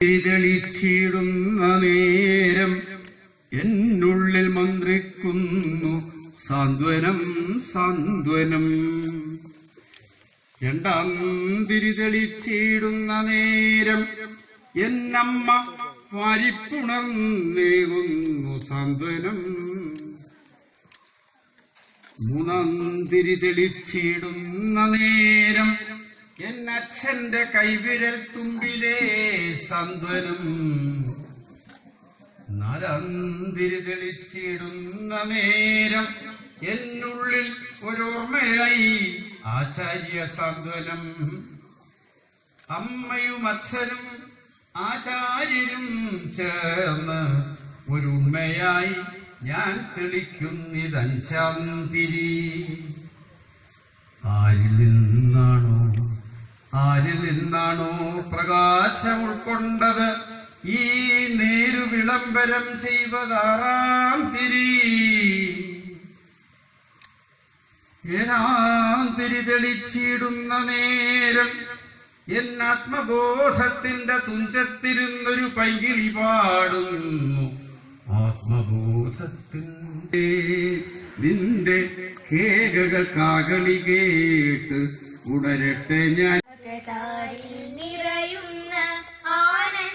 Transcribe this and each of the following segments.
തെളിച്ചിടുന്ന നേരം എന്നുള്ളിൽ മന്ത്രിക്കുന്നു സാന്ത്വനം സാന്ത്വനം. രണ്ടാം തിരിതെളിച്ചിടുന്ന നേരം എന്നമ്മ വാരിപ്പുണർന്നേകുന്നു സാന്ത്വനം. മൂന്നാം തിരിതെളിച്ചിടുന്ന നേരം എന്നച്ഛന്റെ കൈവിരൽ തുമ്പിലെ സന്ത്വനം നാലാം തെളിച്ചിടുന്ന നേരം എന്നുള്ളിൽ ഒരോർമ്മയായി ആചാര്യ സാന്ത്വനം അമ്മയും അച്ഛനും ആചാര്യരും ചേർന്ന് ഒരു ഉണ്മയായി ഞാൻ തെളിക്കുന്നിതഞ്ചാം തിരി. ആരിൽ നിന്നാണോ ആരിൽ നിന്നാണോ പ്രകാശം ഉൾക്കൊണ്ടത്? ഈ നേരു വിളംബരം ചെയ്വതാറാം തിരി. ഏനാം തിരി തെളിച്ചിടുന്ന നേരം എൻ ആത്മബോധത്തിന്റെ തുഞ്ചത്തിരുന്നൊരു പൈകിളി പാടുന്നു. ആത്മബോധത്തിന്റെ നിന്റെ കേകകൾ കാകളി കേട്ട് ഉണരട്ടെ ഞാൻ. താരിൽ നിറയുന്ന ആനന്ദമാകണേ.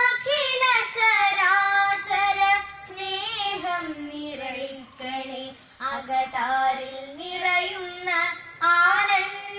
അഖില ചരാചര സ്നേഹം നിറയ്ക്കണേ. അകതാരിൽ നിറയുന്ന ആനന്ദമാകണേ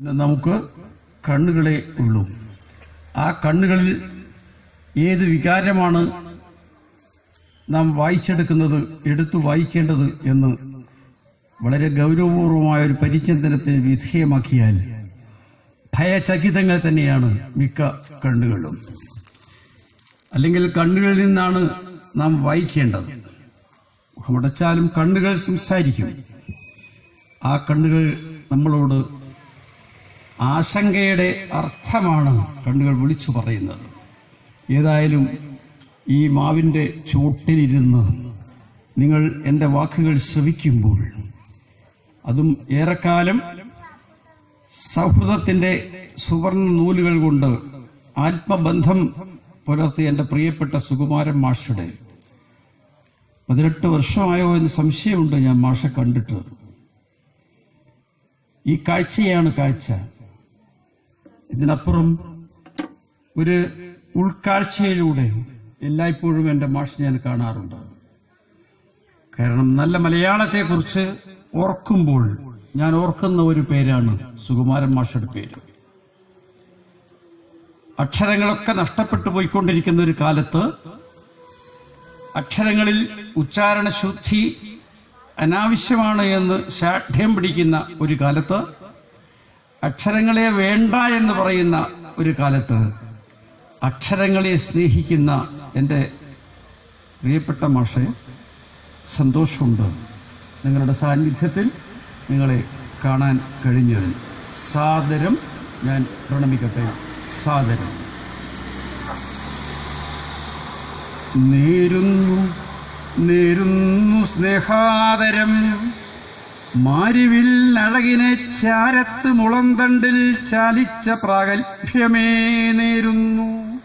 നമുക്ക് കണ്ണുകളെ ഉള്ളൂ. ആ കണ്ണുകളിൽ ഏത് വികാരമാണ് നാം വായിച്ചെടുക്കുന്നത് എടുത്തു വായിക്കേണ്ടത് എന്ന് വളരെ ഗൗരവപൂർവമായ ഒരു പരിചിന്തനത്തിന് വിധേയമാക്കിയാൽ ഭയചകിതങ്ങൾ തന്നെയാണ് മിക്ക കണ്ണുകളും അല്ലെങ്കിൽ കണ്ണുകളിൽ നിന്നാണ് നാം വായിക്കേണ്ടത്. മുഖമടച്ചാലും കണ്ണുകൾ സംസാരിക്കും. ആ കണ്ണുകൾ നമ്മളോട് ആശങ്കയുടെ അർത്ഥമാണ് കണ്ണുകൾ വിളിച്ചു പറയുന്നത്. ഏതായാലും ഈ മാവിന്റെ ചുവട്ടിലിരുന്ന് നിങ്ങൾ എന്റെ വാക്കുകൾ ശ്രവിക്കുമ്പോൾ അതും ഏറെക്കാലം സൗഹൃദത്തിന്റെ സുവർണ നൂലുകൾ കൊണ്ട് ആത്മബന്ധം പുലർത്തി എന്റെ പ്രിയപ്പെട്ട സുകുമാരൻ മാഷയുടെ പതിനെട്ട് വർഷമായോ എന്ന് സംശയമുണ്ട് ഞാൻ മാഷെ കണ്ടിട്ട്. ഈ കാഴ്ചയാണ് കാഴ്ച. ഇതിനപ്പുറം ഒരു ഉൾക്കാഴ്ചയിലൂടെ എല്ലായ്പ്പോഴും എന്റെ മാഷ് ഞാൻ കാണാറുണ്ട്. കാരണം നല്ല മലയാളത്തെക്കുറിച്ച് ഓർക്കുമ്പോൾ ഞാൻ ഓർക്കുന്ന ഒരു പേരാണ് സുകുമാരൻ മാഷയുടെ പേര്. അക്ഷരങ്ങളൊക്കെ നഷ്ടപ്പെട്ടു പോയിക്കൊണ്ടിരിക്കുന്ന ഒരു കാലത്ത് അക്ഷരങ്ങളിൽ ഉച്ചാരണ ശുദ്ധി അനാവശ്യമാണ് എന്ന് ശാഠ്യം പിടിക്കുന്ന ഒരു കാലത്ത് അക്ഷരങ്ങളെ വേണ്ട എന്ന് പറയുന്ന ഒരു കാലത്ത് അക്ഷരങ്ങളെ സ്നേഹിക്കുന്ന എന്റെ പ്രിയപ്പെട്ട മാഷെ സന്തോഷമുണ്ട്. നിങ്ങളുടെ സാന്നിധ്യത്തിൽ നിങ്ങളെ കാണാൻ കഴിഞ്ഞതിന് സാദരം ഞാൻ പ്രണമിക്കട്ടെ. സാദരം. നേരുന്നു നേരുന്നു സ്നേഹാദരം. മാരിവിൽ അഴകിനെ ചാരത്ത് മുളന്തണ്ടിൽ ചാലിച്ച പ്രാഗൽഭ്യമേ നേരുന്നു.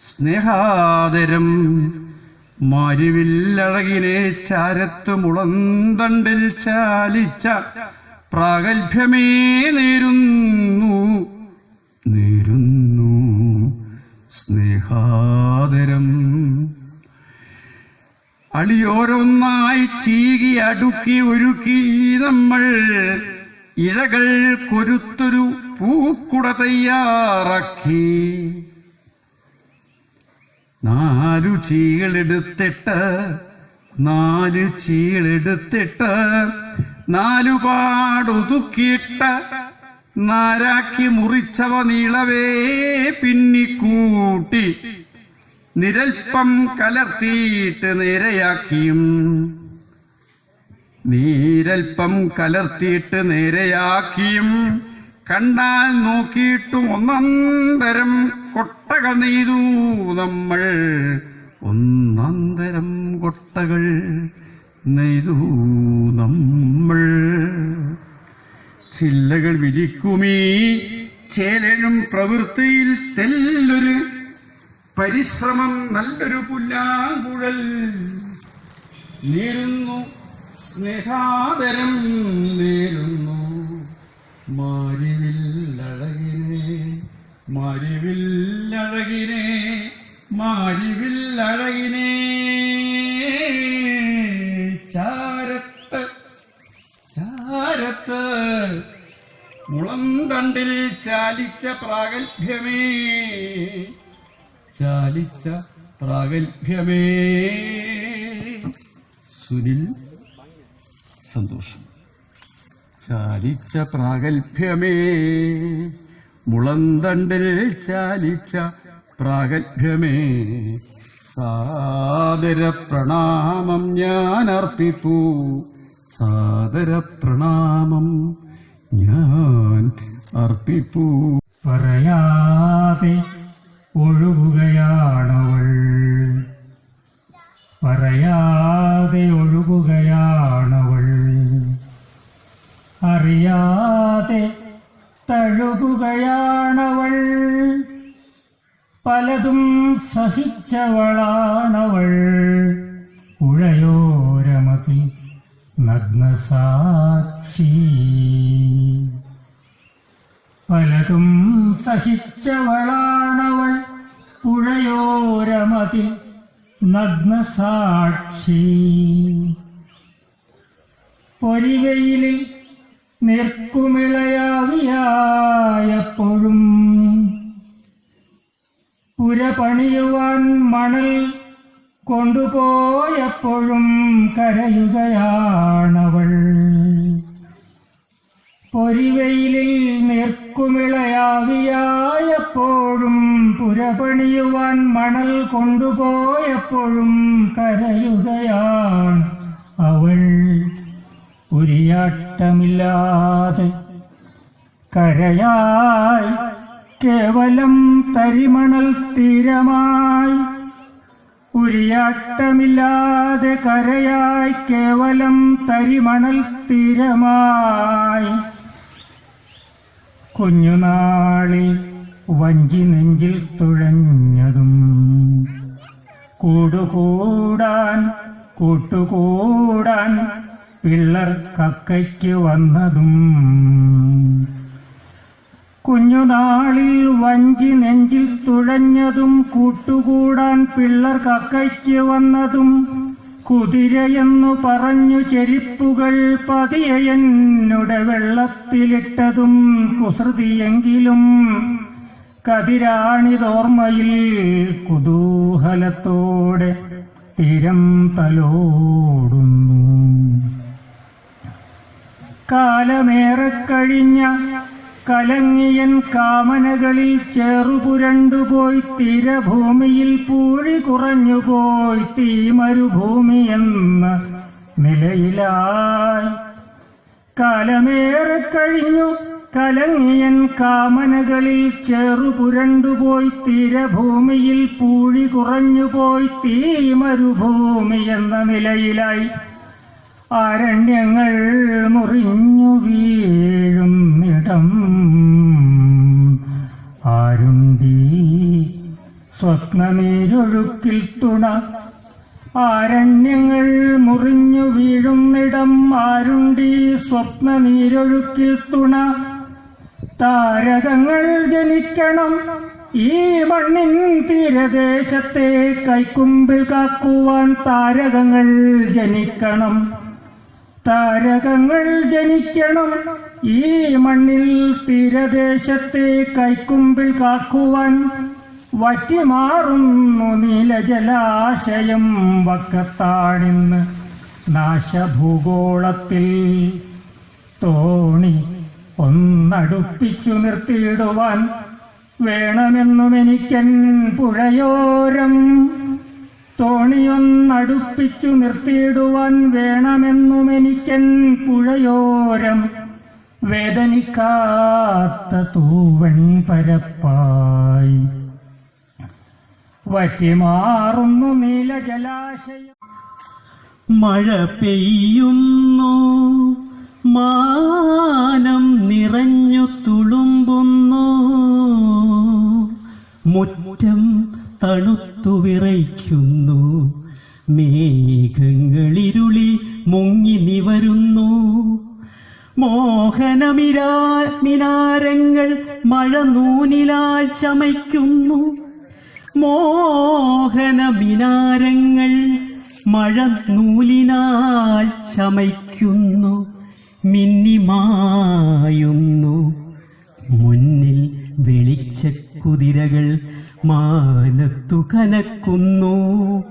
സ്നേഹാദരം. മാരിവിൽ അഴകിനെ ചാരത്ത് മുളന്തണ്ടിൽ ചാലിച്ച പ്രാഗൽഭ്യമേ നേരുന്നു നേരുന്നു സ്നേഹാദരം. അളിയോരൊന്നായി ചീകി അടുക്കി ഒരുക്കി നമ്മൾ ഇഴകൾ കൊരുത്തൊരു പൂക്കുട തയ്യാറാക്കി. നാലു ചീളെടുത്തിട്ട് നാലു ചീളെടുത്തിട്ട് നാലുപാടൊതുക്കിയിട്ട് നാരാക്കി മുറിച്ചവ നീളവേ പിന്നിക്കൂട്ടി. നിരൽപ്പം കലർത്തിയിട്ട് നേരെയാക്കിയും. നീരൽപ്പം കലർത്തിയിട്ട് നേരെയാക്കിയും. കണ്ടാൽ നോക്കിയിട്ടും ഒന്നന്തരം കൊട്ടകൾ നെയ്തു നമ്മൾ. ഒന്നന്തരം കൊട്ടകൾ നെയ്തു നമ്മൾ. ചില്ലകൾ വിരിക്കുമീ ചേലനും പ്രവൃത്തിയിൽ തെല്ലൊരു പരിശ്രമം നല്ലൊരു പുല്ലാങ്കുഴൽ. നേരുന്നു സ്നേഹാദരം നേരുന്നു മാരിവില്ലഴകിനെ മാരിവില്ലഴകിനെ മാരിവില്ലഴകിനെ ചാരത്ത് ചാരത്ത് മുളം തണ്ടിൽ ചാലിച്ച പ്രാഗൽഭ്യമേ ചാലിച്ച പ്രാഗൽഭ്യമേ. സുനിൽ സന്തോഷം. ചാലിച്ച പ്രാഗൽഭ്യമേ. മുളന്തണ്ടിൽ ചാലിച്ച പ്രാഗൽഭ്യമേ സാദര പ്രണാമം ഞാൻ അർപ്പിപ്പൂ സാദര പ്രണാമം ഞാൻ അർപ്പിപ്പൂ. പറയാതെ ഒഴുകുകയാണവൾ. പറയാതെ ഒഴുകുകയാണവൾ. അറിയാതെ തഴുകുകയാണവൾ. പലതും സഹിച്ചവളാണവൾ. ഉഴയോരമതി നഗ്നസാക്ഷി. പലതും സഹിച്ചവളാണവൾ. പുഴയോരമതി നഗ്നസാക്ഷി. പുര പണിയുവാൻ മണൽ കൊണ്ടുപോയപ്പോഴും കരയുകയാണവൾ. പൊരിവെയിലിൽ നിൽക്കുമിളയാവിയായപ്പോഴും പുരപണിയുവാൻ മണൽ കൊണ്ടുപോയപ്പോഴും കരയുകയാണ് അവൾ. ഉരിയാട്ടമില്ലാതെ കരയായി കേവലം തരിമണൽ തീരമായി. ഉരിയാട്ടമില്ലാതെ കരയായി കേവലം തരിമണൽ തീരമായി. കുഞ്ഞുനാളിൽ വഞ്ചി നെഞ്ചിൽ തുഴഞ്ഞതും കൂടുകൂടാൻ കൂട്ടുകൂടാൻ പിള്ളർ കക്കയ്ക്ക് വന്നതും കുഞ്ഞുനാളിൽ വഞ്ചി നെഞ്ചിൽ തുഴഞ്ഞതും കൂട്ടുകൂടാൻ പിള്ളർ കക്കയ്ക്ക് വന്നതും കുതിരയെന്നു പറഞ്ഞു ചെരിപ്പുകൾ പതിയനുടെ വെള്ളത്തിലിട്ടതും കുസൃതിയെങ്കിലും കതിരാണിതോർമ്മയിൽ കുതൂഹലത്തോടെ തിരം തലോടുന്നു. കാലമേറെ കഴിഞ്ഞ കലങ്ങിയൻ കാമനകളിൽ ചേറുപുരണ്ടുപോയി തീരഭൂമിയിൽ പൂഴി കുറഞ്ഞുപോയി തീമരുഭൂമി എന്ന നിലയിലായി. കാലമേറെ കഴിഞ്ഞു കലങ്ങിയൻ കാമനകളിൽ ചെറുപുരണ്ടുപോയി തീരഭൂമിയിൽ പൂഴി കുറഞ്ഞുപോയി തീമരുഭൂമി എന്ന നിലയിലായി. അരണ്യങ്ങൾ മുറിഞ്ഞു വീഴുന്നിടം ആരുണ്ടീ? സ്വപ്നനീരൊഴുക്കിൽ തുണ. ആരണ്യങ്ങൾ മുറിഞ്ഞു വീഴുന്നിടം ആരുണ്ടീ? സ്വപ്നനീരൊഴുക്കിൽ തുണ. താരകങ്ങൾ ജനിക്കണം ഈ മണ്ണിൻ തീരദേശത്തെ കൈക്കുമ്പിൽ കാക്കുവാൻ താരകങ്ങൾ ജനിക്കണം. താരകങ്ങൾ ജനിക്കണം. ഈ മണ്ണിൽ തീരദേശത്തെ കൈക്കുമ്പിൽ കാക്കുവാൻ വറ്റിമാറുന്നു നീലജലാശയം വക്കത്താണിന്ന് നാശഭൂഗോളത്തിൽ. തോണി ഒന്നടുപ്പിച്ചു നിർത്തിയിടുവാൻ വേണമെന്നുമെനിക്കൻ പുഴയോരം. തോണിയൊന്നടുപ്പിച്ചു നിർത്തിയിടുവാൻ വേണമെന്നും എനിക്കൻ പുഴയോരം വേദനിക്കാത്ത തൂവൻ പരപ്പായി. വറ്റിമാറുന്നു നീല ജലാശയം മഴ പെയ്യുന്നു മാനം നിറഞ്ഞു തുളുമ്പുന്നു മുറ്റം തണുത്തു വിറയ്ക്കുന്നു. മേഘങ്ങളിരുളി മുങ്ങി നിവരുന്നു. മോഹനമിരാ മിനാരങ്ങൾ മഴ നൂനിലാൽ ചമയ്ക്കുന്നു. മോഹന മിനാരങ്ങൾ മഴ നൂലിനാൽ ചമയ്ക്കുന്നു. മിന്നിമായുന്നു. മുന്നിൽ വെളിച്ചക്കുതിരകൾ മാനത്തു കനക്കുന്നു.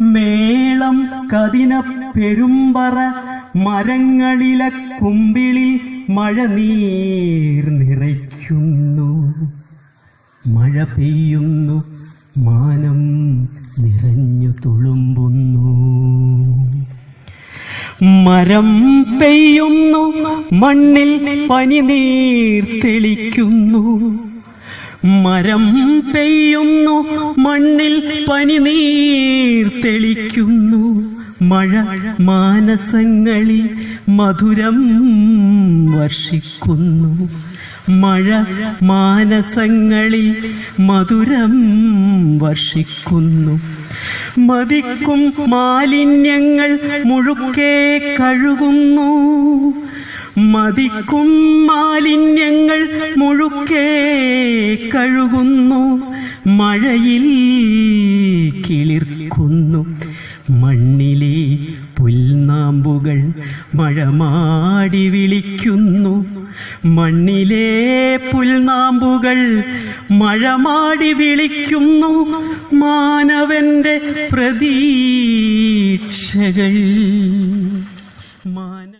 മേളം കതിന പെരുമ്പറ മരങ്ങളിലെ കുമ്പിളിൽ മഴ നിറയ്ക്കുന്നു. മഴ പെയ്യുന്നു മാനം നിറഞ്ഞു തുളുമ്പുന്നു. മരം പെയ്യുന്നു മണ്ണിൽ പനിനീർ തെളിക്കുന്നു. മരം പെയ്യുന്നു മണ്ണിൽ പനിനീർ തെളിക്കുന്നു. മഴ മാനസങ്ങളിൽ മധുരം വർഷിക്കുന്നു. മഴ മാനസങ്ങളിൽ മധുരം വർഷിക്കുന്നു. മതിക്കും മാലിന്യങ്ങൾ മുഴുക്കേ കഴുകുന്നു. മതിക്കും മാലിന്യങ്ങൾ മുഴുക്കെ കഴുകുന്നു. മഴയിൽ കിളിർക്കുന്നു. മണ്ണിലെ പുൽനാമ്പുകൾ മഴമാടി വിളിക്കുന്നു. മണ്ണിലെ പുൽനാമ്പുകൾ മഴമാടി വിളിക്കുന്നു. മാനവന്റെ പ്രതീക്ഷകൾ മാന